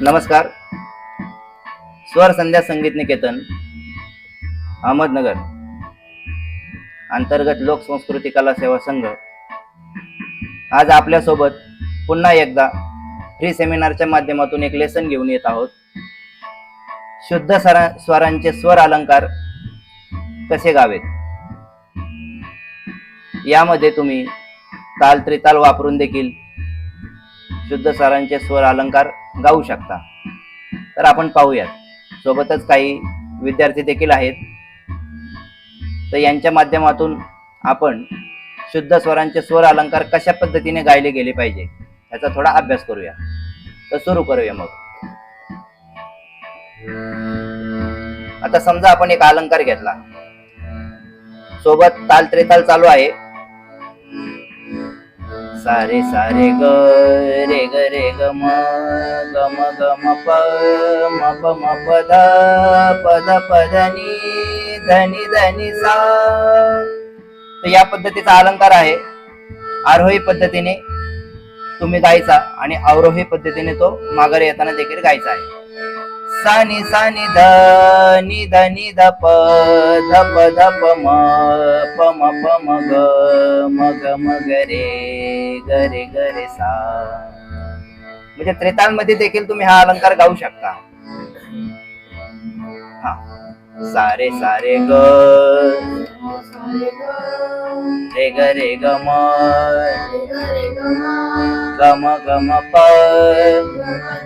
नमस्कार. स्वर संध्या संगीत निकेतन अहमदनगर. अंतर्गत लोकसंस्कृती कला सेवा संघ. आज आपल्यासोबत पुन्हा एकदा फ्री सेमिनारच्या माध्यमातून एक लेसन घेऊन येत आहोत. शुद्ध सरा स्वरांचे स्वर अलंकार कसे गावेत? यामध्ये तुम्ही ताल त्रिताल वापरून देखील शुद्ध स्वरांचे स्वर अलंकार गाऊ शकता. तर आपण पाहूयात. सोबतच काही विद्यार्थी देखील आहेत. तर यांच्या माध्यमातून आपण शुद्ध स्वरांचे स्वर अलंकार कशा पद्धतीने गायले गेले पाहिजे याचा थोडा अभ्यास करूया. तर सुरू करूया मग. आता समजा आपण एक अलंकार घेतला. सोबत ताल त्रिताल चालू आहे. सारे सारे ग रे ग रे ग म ग म ग म प म प म प ध प ध प ध नि धनी धनी सा. तर या पद्धतीचा अलंकार आहे. आरोही पद्धतीने तुम्ही गायचा आणि अवरोही पद्धतीने तो माघारी येताना देखील गायचा आहे. सा नि सा नि ध नि ध नि ध प ध प ध प म प म प म ग म ग म ग रे ग रे ग रे सा. म्हणजे त्रेतांमध्ये देखील तुम्ही हा अलंकार गाऊ शकता. हा. सारे सारे ग. रे ग रे ग म. ग म ग म प.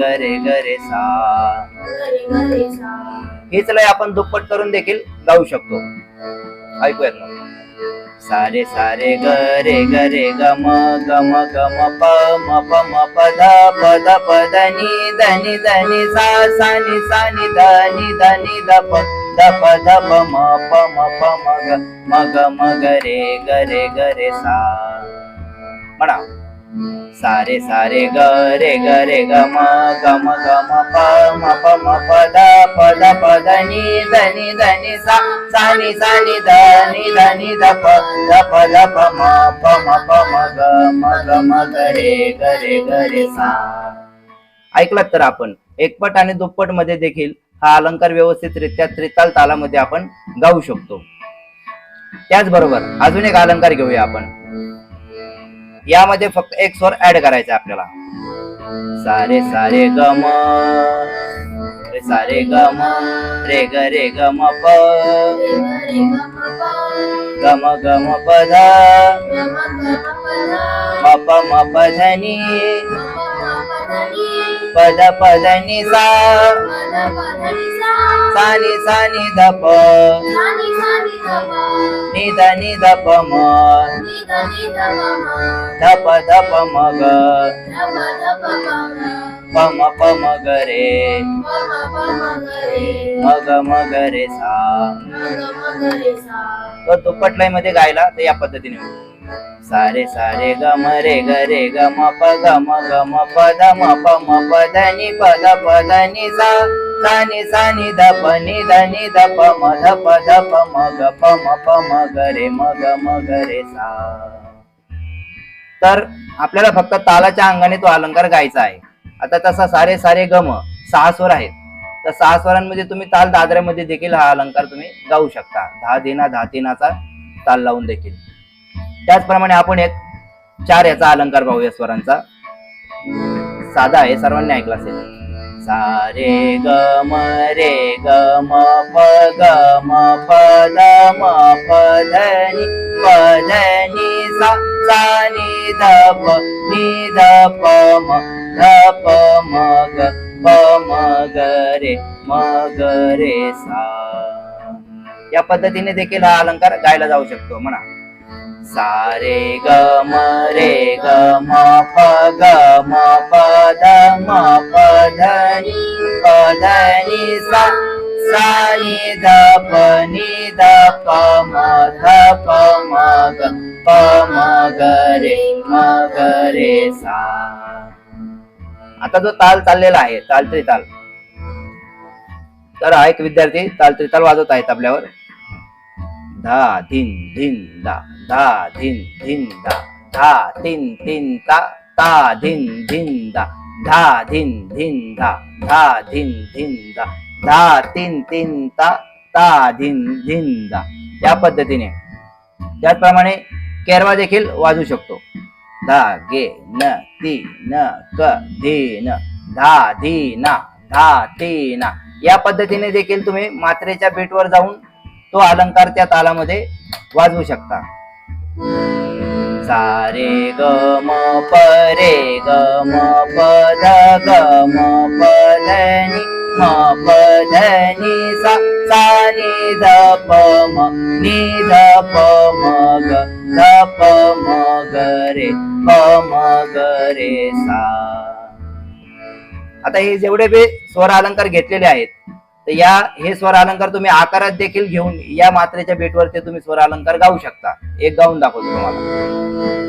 प ध प ध प म प म प म ग म ग म ग रे ग रे ग रे सा. हीच लय आपण दुप्पट करून देखील गाऊ शकतो. ऐकूयात मग सारे सारे ग रे ग रे ग म ग म ग म प म प म प ध प ध प ध नि ध नि ध नि सा सा नि सा नि ध नि ध नि ध प ध प ध प म प म प म ग म ग म ग रे ग रे ग रे सा. सारे सारे ग रे ग रे ग म ग म ग म प म प म प द प द प द नि द नि द नि सा सा नि सा नि द नि द नि द प द प द प म प म प म ग म ग म ग रे ग रे ग रे सा. ऐकलात तर आपण. एकपट आणि दुप्पटमध्ये देखील हा अलंकार व्यवस्थितरित्या त्रिताल तालामध्ये आपण गाऊ शकतो. त्याचबरोबर अजून एक अलंकार घेऊया आपण. यामध्ये फक्त एक स्वर ऍड करायचा आपल्याला. सारे सारे ग म रे सारे ग म रे ग रे ग म प ग म ग म प ध म प म प ध नि प ध प ध नि सा। सा नि सा नि ध प म ध प ध प म ग प म प म ग रे सा। तो दुप्पट लयमध्ये गायला तर या पद्धतीने. सारे सारे गम रे ग रे ग म प ग म ग म प द म प म प द नि प द प द नि सा सा नि सा नि द प नि द नि द प म ध प ध प म ग प म प म ग रे म ग म ग रे सा. तर आपल्याला फक्त तालाच्या अंगाने तो अलंकार गायचा आहे. आता तसा सारे सारे गम सहा स्वर आहेत. तर सहा स्वरांमध्ये तुम्ही ताल दादऱ्यामध्ये देखील हा अलंकार तुम्ही गाऊ शकता. दहा देना दहा तिनाचा ताल लावून देखील. त्याचप्रमाणे आपण एक चार याचा अलंकार पाहूया स्वरांचा. साधा आहे सर्वांनी ऐकला असेल. सा रे ग म रे ग म प ग म प म प ध नि प नि सा सा नि ध प नि ध प म ध प म ग प म ग रे म ग रे सा. या पद्धतीने देखील हा अलंकार गायला जाऊ शकतो म्हणा. सारे ग म रे ग म प ग म प ध म प ध नि प ध नि सा सा नि ध प नि ध प म ध प म ग प म ग रे म ग रे सा. आता जो ताल चाललेला आहे तालत्री ताल. तर हा एक विद्यार्थी ताल ताल वाजवत आहेत आपल्यावर. धा धिन धिन दा धा धिन धिन दा धा तीन तीन ता. ता धिन धिन दा धा धिन धिन धा. धा धिन धिन दा धा तीन तीन ता. ता धिन धिन दा या पद्धतीने. त्याचप्रमाणे केरवा देखील वाजू शकतो. धा गे न ती न क धी न. धा धी ना. धा ती ना. या पद्धतीने देखील तुम्ही मात्रेच्या बेटवर जाऊन तो अलंकार त्या तालामध्ये वाजवू शकता. सारे ग म प रे ग म प ध ग म प ध नि म प ध नि सा सा नि ध प म नि ध प म ग ध प म ग रे प म ग रे सा। आता हे जेवढे बी स्वर अलंकार घेतलेले आहेत तर या हे स्वर अलंकार तुम्ही आकारात देखील घेऊन या मात्रेच्या बेटवर ते तुम्ही स्वर अलंकार गाऊ शकता एक गाऊन दाखवतो तुम्हाला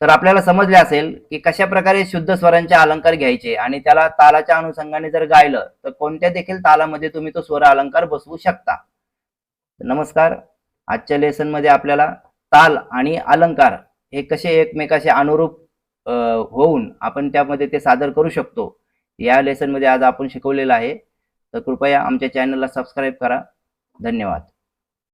तर आपल्याला समजले असेल की कशा प्रकारे शुद्ध स्वरांचे अलंकार घ्यायचे आणि त्याला तालाच्या अनुषंगाने जर गायलं तर कोणत्या देखील तालामध्ये तुम्ही तो स्वर अलंकार बसवू शकता? नमस्कार. आजच्या लेसनमध्ये आपल्याला ताल आणि अलंकार हे कसे एकमेकाशी अनुरूप होऊन आपण त्यामध्ये ते सादर करू शकतो या लेसनमध्ये आज आपण शिकवलेलं आहे. तर कृपया आमच्या चॅनलला सबस्क्राईब करा. धन्यवाद.